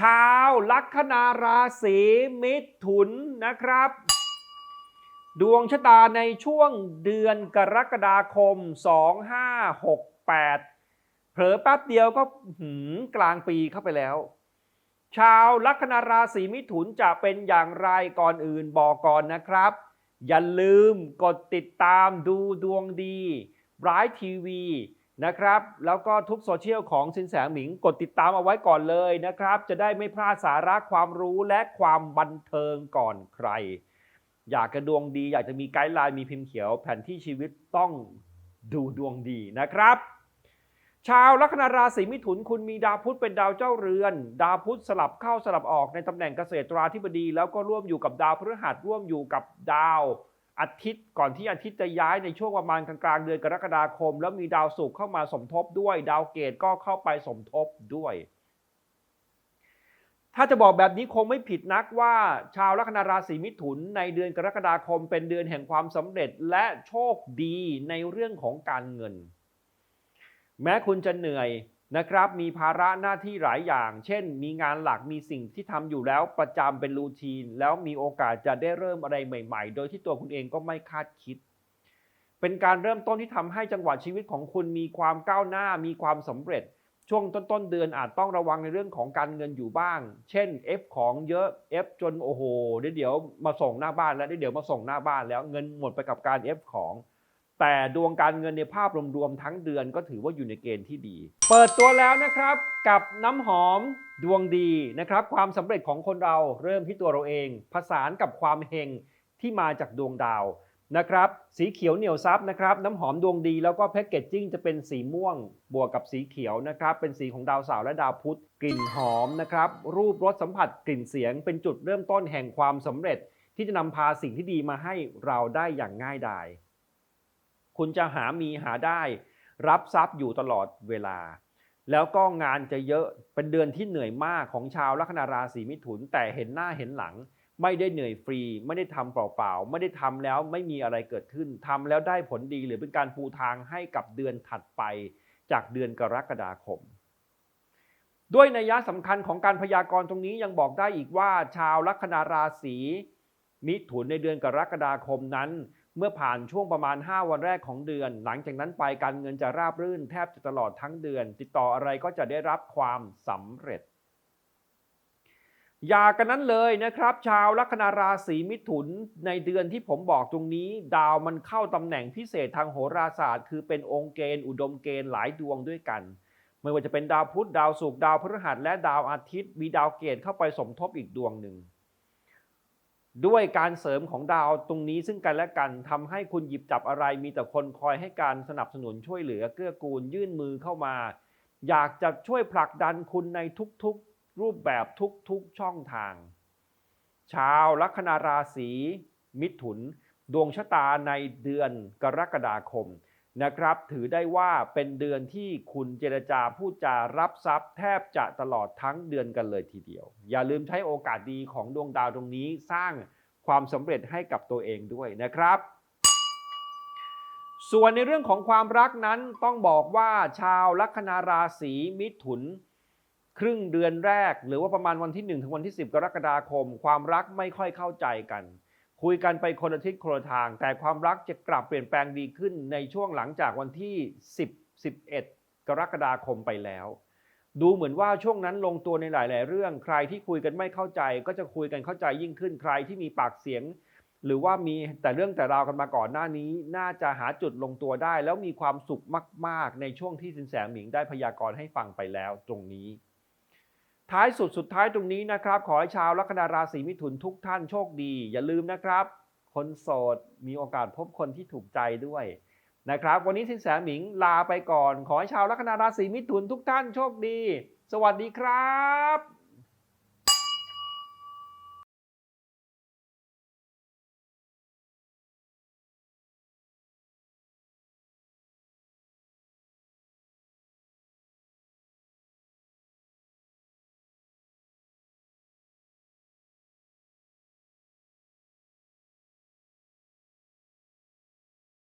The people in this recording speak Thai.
ชาวลัคนาราศีมิถุนนะครับ ดวงชะตาในช่วงเดือนกรกฎาคม 2568 เผลอแป๊บเดียวก็หืมกลางปีเข้าไปแล้ว ชาวลัคนาราศีมิถุนจะเป็นอย่างไรก่อนอื่นบอกก่อนนะครับ อย่าลืมกดติดตามดูดวงดีไรท์ทีวี นะครับ แล้วก็ทุกโซเชียลของสินแสหมิงกดติดตามเอาไว้ก่อนเลยนะครับ จะได้ไม่พลาดสาระความรู้และความบันเทิงก่อนใคร อยากกระดวงดีอยากจะมีไกด์ไลน์มีพิมพ์เขียวแผนที่ชีวิตต้องดูดวงดีนะครับ ชาวลัคนาราศีมิถุนคุณมีดาวพุธเป็นดาวเจ้าเรือน ดาวพุธสลับเข้าสลับออกในตำแหน่งเกษตราธิบดี แล้วก็ร่วมอยู่กับดาวพฤหัสร่วมอยู่กับดาว อาทิตย์ก่อนที่อาทิตย์จะย้ายในช่วงประมาณกลางๆเดือนกรกฎาคม แล้วมีดาวศุกร์เข้ามาสมทบด้วย ดาวเกตก็เข้าไปสมทบด้วย ถ้าจะบอกแบบนี้คงไม่ผิดนักว่า ชาวลัคนาราศีมิถุนในเดือนกรกฎาคม เป็นเดือนแห่งความสำเร็จและโชคดีในเรื่องของการเงิน แม้คุณจะเหนื่อย นะครับ มีภาระหน้าที่หลายอย่าง เช่น มีงานหลักมีสิ่งที่ทำอยู่แล้วประจำเป็นรูทีน แล้วมีโอกาสจะได้เริ่มอะไรใหม่ๆ โดยที่ตัวคุณเองก็ไม่คาดคิด เป็นการเริ่มต้นที่ทำให้จังหวะชีวิตของคุณมีความก้าวหน้า มีความสำเร็จ ช่วงต้นๆเดือนอาจต้องระวังในเรื่องของการเงินอยู่บ้าง เช่น F ของเยอะ F จนโอ้โหเดี๋ยวมาส่งหน้าบ้านแล้วเดี๋ยวเดี๋ยวมาส่งหน้าบ้านแล้วเงินหมดไปกับการ F ของ แต่ดวงการเงินในภาพรวมๆทั้งเดือนก็ถือว่าอยู่ในเกณฑ์ที่ดี เปิดตัวแล้วนะครับกับน้ำหอมดวงดีนะครับ ความสำเร็จของคนเราเริ่มที่ตัวเราเอง ผสานกับความเฮงที่มาจากดวงดาวนะครับ สีเขียวเหนียวซับนะครับ น้ำหอมดวงดีแล้วก็แพ็กเกจจิ้งจะเป็นสีม่วง บวกกับสีเขียวนะครับ เป็นสีของดาวเสาร์และดาวพุธกลิ่นหอมนะครับ รูปรสสัมผัสกลิ่นเสียง เป็นจุดเริ่มต้นแห่งความสำเร็จ ที่จะนำพาสิ่งที่ดีมาให้เราได้อย่างง่ายดาย คุณจะหามีหาได้ รับทรัพย์อยู่ตลอดเวลา แล้วก็งานจะเยอะเป็นเดือนที่เหนื่อยมากของชาวลัคนาราศีมิถุน แต่เห็นหน้าเห็นหลัง ไม่ได้เหนื่อยฟรี ไม่ได้ทำเปล่าๆไม่ได้ทำแล้วไม่มีอะไรเกิดขึ้นทำแล้วได้ผลดีหรือเป็นการปูทางให้กับเดือนถัดไป จากเดือนกรกฎาคมด้วยนัยยะสำคัญของการพยากรณ์ตรงนี้ยังบอกได้อีกว่า ชาวลัคนาราศี มิถุนในเดือนกรกฎาคมนั้น เมื่อผ่านช่วงประมาณ 5 วันแรกของเดือน หลังจากนั้นไปการเงินจะราบรื่นแทบจะตลอดทั้งเดือน ติดต่ออะไรก็จะได้รับความสำเร็จอย่ากันนั้นเลยนะครับ ชาวลัคนาราศีมิถุนในเดือนที่ผมบอกตรงนี้ ดาวมันเข้าตำแหน่งพิเศษทางโหราศาสตร์ คือเป็นองค์เกณฑ์อุดมเกณฑ์หลายดวงด้วยกัน ไม่ว่าจะเป็นดาวพุธดาวศุกร์ดาวพฤหัสและดาวอาทิตย์ มีดาวเกตเข้าไปสมทบอีกดวงหนึ่ง ด้วยการเสริมของดาวตรงนี้ซึ่งกันและกันทำให้คุณหยิบจับอะไรมีแต่คนคอยให้การสนับสนุนช่วยเหลือเกื้อกูลยื่นมือเข้ามา อยากจะช่วยผลักดันคุณในทุกๆรูปแบบทุกๆช่องทาง ชาวลัคนาราศีมิถุน ดวงชะตาในเดือนกรกฎาคม นะครับ ถือได้ว่าเป็นเดือนที่คุณเจรจาพูดจารับทรัพย์ แทบจะตลอดทั้งเดือนกันเลยทีเดียว อย่าลืมใช้โอกาสดีของดวงดาวตรงนี้สร้างความสำเร็จให้กับตัวเองด้วยนะครับ ส่วนในเรื่องของความรักนั้นต้องบอกว่าชาวลัคนาราศีมิถุน ครึ่งเดือนแรก หรือว่าประมาณวันที่ 1 ถึงวันที่ 10 กรกฎาคม ความรักไม่ค่อยเข้าใจกัน คุยกันไปคนละทิศคนละทาง แต่ความรักจะกลับเปลี่ยนแปลงดีขึ้นในช่วงหลังจากวันที่ 10 11 กรกฎาคมไปแล้ว ดูเหมือนว่าช่วงนั้นลงตัวในหลาย ๆ เรื่อง ใครที่คุยกันไม่เข้าใจ ก็จะคุยกันเข้าใจยิ่งขึ้นใครที่มีปากเสียง หรือว่ามีแต่เรื่องแต่ราวกันมาก่อนหน้านี้ น่าจะหาจุดลงตัวได้ แล้วมีความสุขมาก ๆ ในช่วงที่สินแสหมิงได้พยากรณ์ให้ฟังไปแล้วตรงนี้ ท้ายสุดสุดท้ายตรงนี้นะครับ ขอให้ชาวลัคนาราศีมิถุนทุกท่านโชคดี อย่าลืมนะครับ คนโสดมีโอกาสพบคนที่ถูกใจด้วยนะครับ วันนี้สินแสหมิงลาไปก่อน ขอให้ชาวลัคนาราศีมิถุนทุกท่านโชคดี สวัสดีครับ